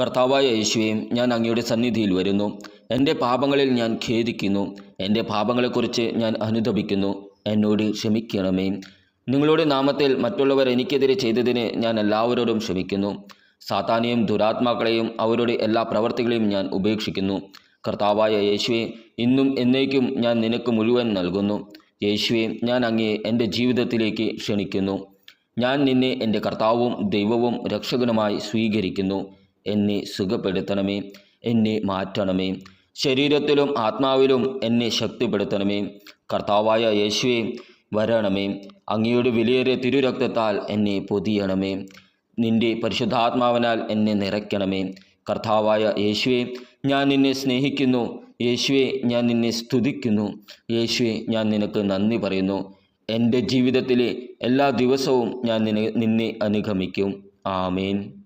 കർത്താവായ യേശുവേയും ഞാൻ അങ്ങയുടെ സന്നിധിയിൽ വരുന്നു. എന്റെ പാപങ്ങളിൽ ഞാൻ ഖേദിക്കുന്നു. എന്റെ പാപങ്ങളെക്കുറിച്ച് ഞാൻ അനുദപിക്കുന്നു എന്നോട് ക്ഷമിക്കണമേ. നിങ്ങളുടെ നാമത്തിൽ മറ്റുള്ളവർ എനിക്കെതിരെ ചെയ്തതിന് ഞാൻ എല്ലാവരോടും ക്ഷമിക്കുന്നു. സാത്താനെയും ദുരാത്മാക്കളെയും അവരുടെ എല്ലാ പ്രവർത്തികളെയും ഞാൻ ഉപേക്ഷിക്കുന്നു. കർത്താവായ യേശുവെ ഇന്നും എന്നേക്കും ഞാൻ നിനക്ക് മുഴുവൻ നൽകുന്നു. യേശുവെ ഞാൻ അങ്ങയെ എന്റെ ജീവിതത്തിലേക്ക് ക്ഷണിക്കുന്നു. ഞാൻ നിന്നെ എന്റെ കർത്താവും ദൈവവും രക്ഷകനുമായി സ്വീകരിക്കുന്നു. എന്നെ സുഖപ്പെടുത്തണമേ എന്നെ മാറ്റണമേ. ശരീരത്തിലും ആത്മാവിലും എന്നെ ശക്തിപ്പെടുത്തണമേ. കർത്താവായ യേശുവെ വരണമേ. അങ്ങയുടെ വിലയേറിയ തിരുരക്തത്താൽ എന്നെ പൊതിയണമേ. നിന്റെ പരിശുദ്ധാത്മാവിനാൽ എന്നെ നിറയ്ക്കണമേ. കർത്താവായ യേശുവെ ഞാൻ നിന്നെ സ്നേഹിക്കുന്നു. യേശുവെ ഞാൻ നിന്നെ സ്തുതിക്കുന്നു. യേശുവെ ഞാൻ നിനക്ക് നന്ദി പറയുന്നു. എന്റെ ജീവിതത്തിലെ എല്ലാ ദിവസവും ഞാൻ നിന്നെ നിന്നെ അനുഗമിക്കും. ആമേൻ.